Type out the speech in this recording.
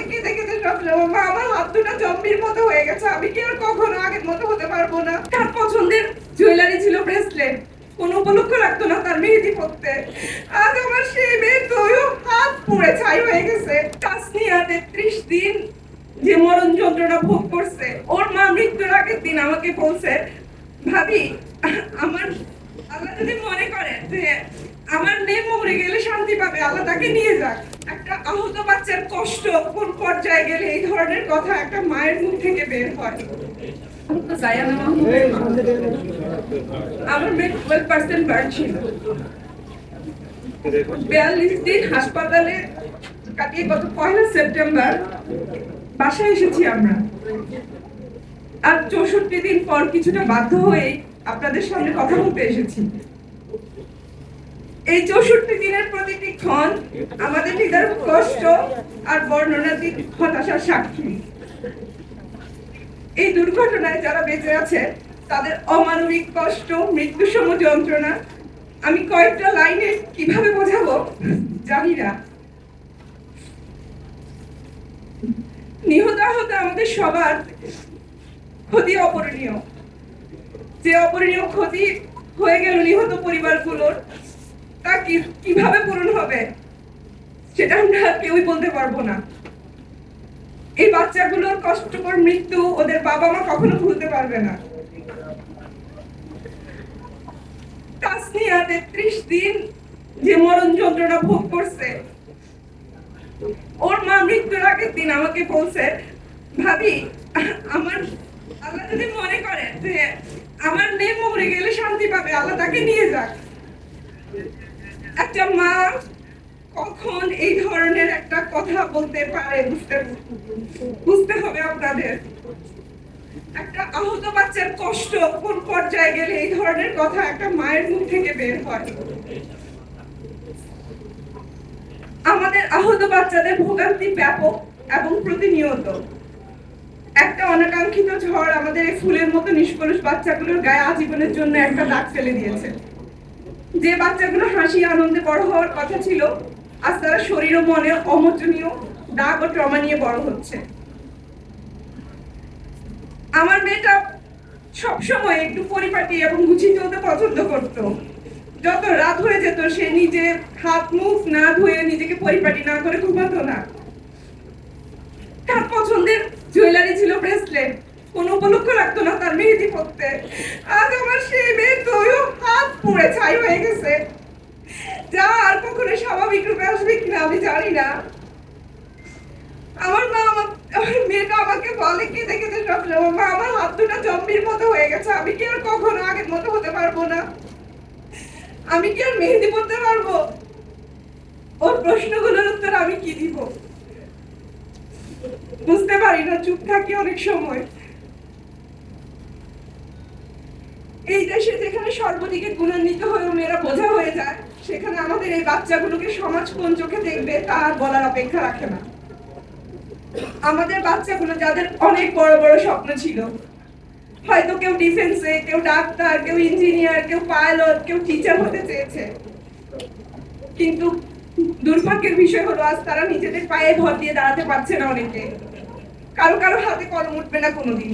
বলে কেঁদে কেঁদে মা, আমার হাত দুটো জম্বির মতো হয়ে গেছে। আমি কি আর কখনো আগের মতো হতে পারব না? তার পছন্দের জুয়েলারি ছিল ব্রেসলেট কোনো উপলক্ষ রাখতো না তার মেহেদি পড়তে আজ আমার সেই মেয়ে তো হাত পুড়ে ছাই হয়ে গেছে। তাসনিয়া তেত্রিশ দিন যে মরণ যন্ত্রণা ভোগ করছে, ওর মা মৃত্যুর আগের দিন আমাকে বলছে, ভাবি, আমার আল্লাহ যদি মনে করে যে আমার মেয়ে মরে গেলে শান্তি পাবে, আল্লাহ তাকে নিয়ে যাক। একটা আহত বাচ্চার কষ্ট কোন পর্যায়ে গেলে এই ধরনের কথা একটা মায়ের মুখ থেকে বের হয়। আমার মেয়ে টুয়েলভ পার্সেন্ট বিয়াল্লিশ দিন হাসপাতালে কাটিয়ে গত পয়লা সেপ্টেম্বর বাসায় এসেছি আমরা। আর চৌষট্টি দিন পর কিছুটা বাধ্য হয়ে আপনাদের সামনে কথা বলতে এসেছি। এই চৌষট্টি দিনের প্রতিটি ক্ষণ আমাদের হৃদয়ের কষ্ট আর বর্ণনাতীত হতাশার সাক্ষী। এই দুর্ঘটনায় যারা বেঁচে আছে, তাদের অমানবিক কষ্ট মৃত্যুসম যন্ত্রণা, আমি কয়েকটা লাইনে কীভাবে বোঝাবো জানি না। নিহত আহত আমাদের সবার ক্ষতি অপরণীয়। যে অপরণীয় ক্ষতি হয়ে গেল নিহত পরিবারগুলোর তা কীভাবে পূরণ হবে? সেটা আমরা কেউই বলতে পারব না। এই বাচ্চাগুলোর কষ্টকর মৃত্যু ওদের বাবা মা কখনো ভুলতে পারবে না। তাসনিয়া তেত্রিশ দিন যে মরণ যন্ত্রণা ভোগ করছে, ওর মা মৃত্যুর আগের দিন আমাকে বলছে, ভাবি, আমার, আল্লাহ যদি মনে করে যে আমার মেয়ে মরে গেলে শান্তি পাবে, আল্লাহ তাকে নিয়ে যাক। একটা মা কখন এই ধরনের একটা কথা বলতে পারে বুঝতে বুঝতে হবে আপনাদের। একটা আহত বাচ্চার কষ্ট কোন পর্যায়ে গেলে এই ধরনের কথা একটা মায়ের মুখ থেকে বের হয়? আমাদের আহত বাচ্চাদের ভোগান্তি ব্যাপক এবং প্রতিনিয়ত। একটা অনাকাঙ্ক্ষিত ঝড় আমাদের এই ফুলের মতো নিষ্কলুষ বাচ্চাগুলোর গায়ে আজীবনের জন্য একটা দাগ ফেলে দিয়েছে। যে বাচ্চাগুলো হাসি আনন্দে বড় হওয়ার কথা ছিল, আজ তারা শরীর ও মনে অমোচনীয় দাগ ও ট্রমা নিয়ে বড় হচ্ছে। আমার মেয়েটা সবসময় একটু পরিপাটি এবং গুছিয়ে চলতে পছন্দ করত। যত রাত হয়ে যেত, সে নিজে হাত মুখ না ধুয়ে নিজেকে পরিপাটি না করে ঘুমাতো না। তার পছন্দের জুয়েলারি ছিল ব্রেসলেট। কোন উপলক্ষ রাখতো না তার মেহেদি পড়তে আজ আমার সেই মেয়ে তো হাত পুড়ে ছাই হয়ে গেছে। যা আর কখনো স্বাভাবিক রূপে আসবে কিনা আমি জানি না। আমার মা আমার মেয়েটা আমাকে বলে, কেঁদে কেঁদে সবসময়, মা, আমার হাত দুটো জম্বির মতো হয়ে গেছে, আমি কি আর কখনো আগের মতো হতে পারব না? আমি কি আর মেহেদি পড়তে পারব? ওর প্রশ্নগুলোর উত্তর আমি কি দিব? বুঝতে পারি না, চুপ থাকি অনেক সময়। এই দেশে যেখানে সর্বদিকে গুণান্বিত হয়ে মেয়েরা বোঝা হয়ে যায়, সেখানে আমাদের এই বাচ্চাগুলোকে সমাজ কোন চোখে দেখবে তা বলার অপেক্ষা রাখে না। আমাদের বাচ্চাগুলো যাদের অনেক বড় বড় স্বপ্ন ছিল, হয়তো কেউ ডিফেন্সে, কেউ ডাক্তার, কেউ ইঞ্জিনিয়ার, কেউ পাইলট, কেউ টিচার হতে চেয়েছে। কিন্তু দুর্ভাগ্যের বিষয় হলো, আজ তারা নিজেদের পায়ে ভর দিয়ে দাঁড়াতে পারছে না অনেকে। কারও কারও হাতে কলম উঠবে না কোনোদিন।